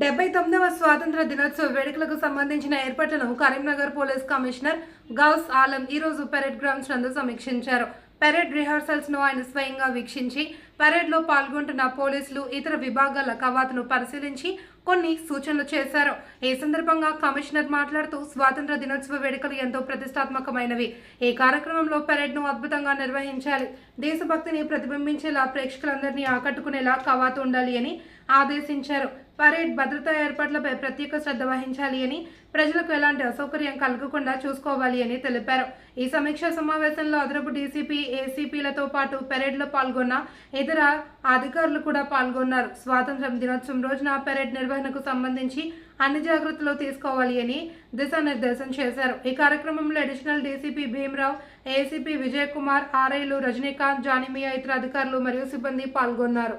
డెబ్బై తొమ్మిదవ స్వాతంత్ర దినోత్సవ వేడుకలకు సంబంధించిన ఏర్పాట్లను కరీంనగర్ పోలీస్ కమిషనర్ గౌస్ ఆలం ఈరోజు రోజు పెరెడ్ గ్రౌండ్స్ నందు సమీక్షించారు. పెరెడ్ రిహార్సల్స్ను ఆయన స్వయంగా వీక్షించి పెరెడ్లో పాల్గొంటున్న పోలీసులు ఇతర విభాగాల కవాతును పరిశీలించి కొన్ని సూచనలు చేశారు. ఈ సందర్భంగా కమిషనర్ మాట్లాడుతూ స్వాతంత్ర దినోత్సవ వేడుకలు ఎంతో ప్రతిష్టాత్మకమైనవి. ఈ కార్యక్రమంలో పెరేడ్ను అద్భుతంగా నిర్వహించాలి. దేశభక్తిని ప్రతిబింబించేలా ప్రేక్షకులందరినీ ఆకట్టుకునేలా కవాతు ఉండాలి అని ఆదేశించారు. పరేడ్ భద్రతా ఏర్పాట్లపై ప్రత్యేక శ్రద్ధ వహించాలి అని ప్రజలకు ఎలాంటి అసౌకర్యం కలగకుండా చూసుకోవాలి అని తెలిపారు. ఈ సమీక్షా సమావేశంలో అదనపు డీసీపీ ఏసీపీలతో పాటు పెరేడ్లో పాల్గొన్న ఇతర అధికారులు కూడా పాల్గొన్నారు. స్వాతంత్ర దినోత్సవం రోజున పెరేడ్ నిర్వహణకు సంబంధించి అన్ని జాగ్రత్తలు తీసుకోవాలి అని దిశానిర్దేశం చేశారు. ఈ కార్యక్రమంలో additional DCP Bheemrao ACP Vijay Kumar ఆర్ఐలు Rajinikanth Janimiya ఇతర అధికారులు మరియు సిబ్బంది పాల్గొన్నారు.